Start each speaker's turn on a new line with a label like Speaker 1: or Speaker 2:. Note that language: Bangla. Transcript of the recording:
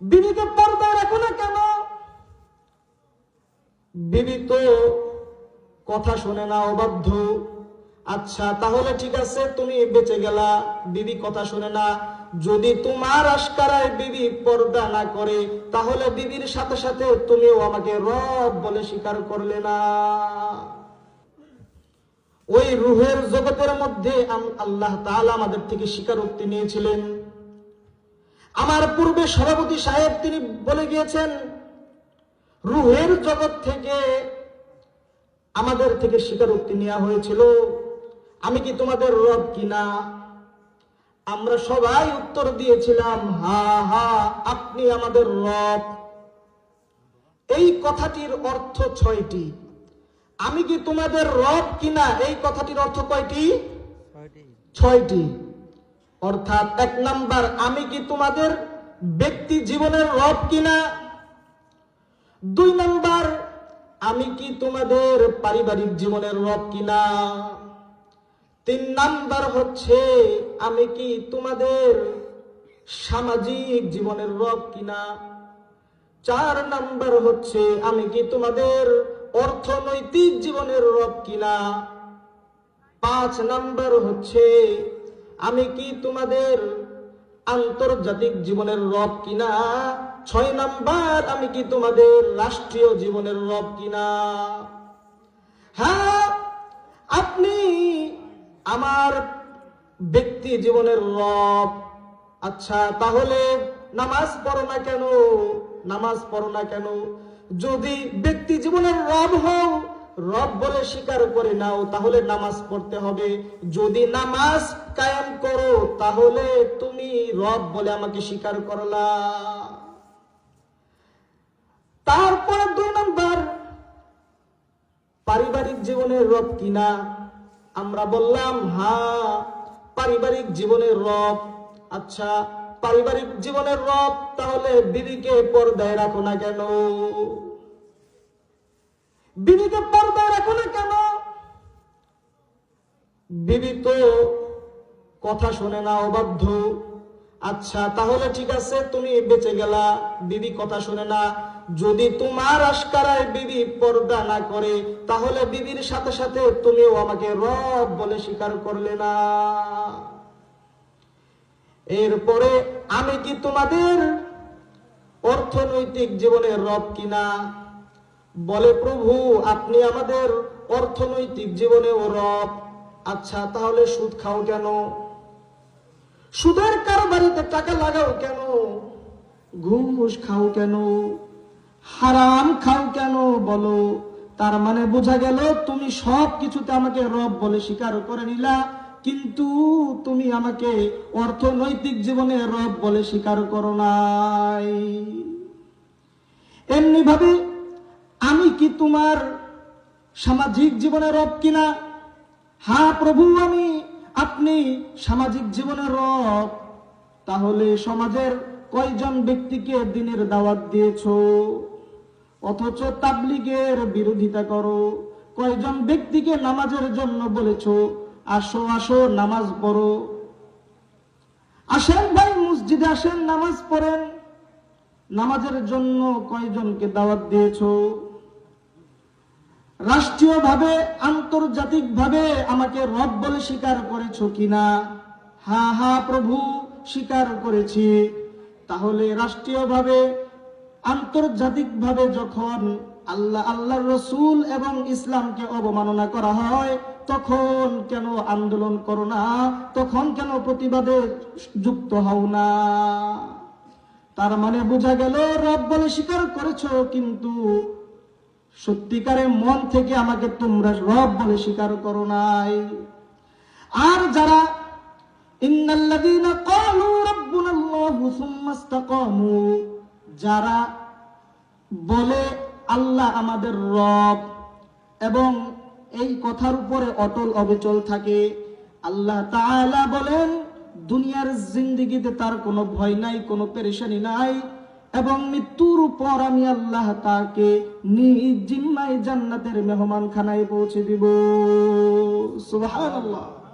Speaker 1: বিবিকে পর্দায় রাখো না কেন? বিবি তো কথা শুনে না অবাধ্য। আচ্ছা তাহলে ঠিক আছে, তুমি বেঁচে গেলা, বিবি কথা শুনে না। যদি তোমার আশকারায় বিবি পর্দা না করে, তাহলে বিবির সাথে সাথে তুমিও আমাকে রব বলে স্বীকার করলে না। ওই রুহের জগতের মধ্যে আল্লাহ তাআলা আমাদের থেকে স্বীকারোক্তি নিয়েছিলেন। আমার পূর্বে সভাপতি সাহেব তিনি বলে গিয়েছেন রুহের জগৎ থেকে আমাদের থেকে স্বীকারোক্তি নেওয়া হয়েছিল। আমি কি তোমাদের রব কিনা? আমরা সবাই উত্তর দিয়েছিলাম হা হা আপনি আমাদের রব। এই কথাটির অর্থ ছয়টি। আমি কি তোমাদের রব কিনা? এই কথাটির অর্থ কয়টি? ছয়টি। অর্থাৎ এক নাম্বার, আমি কি তোমাদের ব্যক্তি জীবনের রব কিনা? দুই নাম্বার, আমি কি তোমাদের পারিবারিক জীবনের রব কিনা? তিন নাম্বার হচ্ছে, আমি কি তোমাদের সামাজিক জীবনের রব কিনা? চার নাম্বার হচ্ছে, আমি কি তোমাদের অর্থনৈতিক জীবনের রব কিনা? পাঁচ নাম্বার হচ্ছে আমি কি তোমাদের আন্তর্জাতিক জীবনের রব কিনা? ছয় নাম্বার, আমি কি তোমাদের রাষ্ট্রীয় জীবনের রব কিনা? হ্যাঁ আপনি আমার ব্যক্তি জীবনের রব। আচ্ছা তাহলে নামাজ পড়ো না কেন? নামাজ পড়ো না কেন? যদি ব্যক্তি জীবনের রব হও রব বলে স্বীকার করে নাও, তাহলে নামাজ পড়তে হবে। যদি নামাজ কায়াম করো, তাহলে তুমি রব বলে আমাকে স্বীকার করলা। তারপরে দুই নম্বর, পারিবারিক জীবনের রব কিনা? আমরা বললাম, হা, পারিবারিক জীবনের রব। আচ্ছা পারিবারিক জীবনের রব, তাহলে বিবিকে পর্দায় রাখো না কেন? বিবিকে পর্দায় রাখো না কেন? বিবি তো কথা শুনে না, অবাধ্য। আচ্ছা তাহলে ঠিক আছে, তুমি বেঁচে গেলা, বিবি কথা শুনে না। যদি তোমার আশকারায় বিবি পর্দা না করে, তাহলে বিবির সাথে সাথে তুমিও আমাকে রব বলে স্বীকার করলে না। এরপরে আমি কি তোমাদের অর্থনৈতিক জীবনের রব কিনা? বলে, প্রভু, আপনি আমাদের অর্থনৈতিক জীবনেও রব। আচ্ছা তাহলে সুদ খাও কেন? সুদের কারবারিতে টাকা লাগাও কেন? ঘুষ খাও কেন? হারাম খাও কেন বলো? তার মানে বোঝা গেল, তুমি সব কিছুতে আমাকে রব বলে স্বীকার করে নিলা, কিন্তু তুমি আমাকে অর্থনৈতিক জীবনে রব বলে স্বীকার করো নাই। এমনি ভাবে কি তোমার সামাজিক জীবনের রব কিনা? হ্যাঁ প্রভু, আমি, আপনি সামাজিক জীবনের রব। তাহলে সমাজের কয়জন ব্যক্তিকে দিনের দাওয়াত দিয়েছ? অথচ তাবলিগের বিরোধিতা করো। কয়জন ব্যক্তিকে নামাজের জন্য বলেছ? আসো আসো, নামাজ পড়ো। আসেন ভাই, মসজিদে আসেন, নামাজ পড়েন। নামাজের জন্য কয়জনকে দাওয়াত দিয়েছ? রাষ্ট্রীয়ভাবে, আন্তর্জাতিকভাবে আমাকে রব বলে স্বীকার করেছ কিনা? হা হা, প্রভু, স্বীকার করেছি। তাহলে রাষ্ট্রীয়ভাবে, আন্তর্জাতিকভাবে যখন আল্লাহ, আল্লাহর রসুল এবং ইসলামকে অবমাননা করা হয়, তখন কেন আন্দোলন করো না? তখন কেন প্রতিবাদে যুক্ত হও না? তার মানে বোঝা গেল, রব বলে স্বীকার করেছ, কিন্তু সত্যিকারে মন থেকে আমাকে তোমরা রব বলে স্বীকার করো নাই। আর যারা যারা বলে আল্লাহ আমাদের রব এবং এই কথার উপরে অটল অবিচল থাকে, আল্লাহ বলেন, দুনিয়ার জিন্দিগিতে তার কোনো ভয় নাই, কোনো পেরেশানি নাই। এবং মৃত্যুর পর আমি আল্লাহ তাকে নিজ জিম্মায় জান্নাতের মেহমান খানায় পৌঁছে দিব। সুবহানাল্লাহ।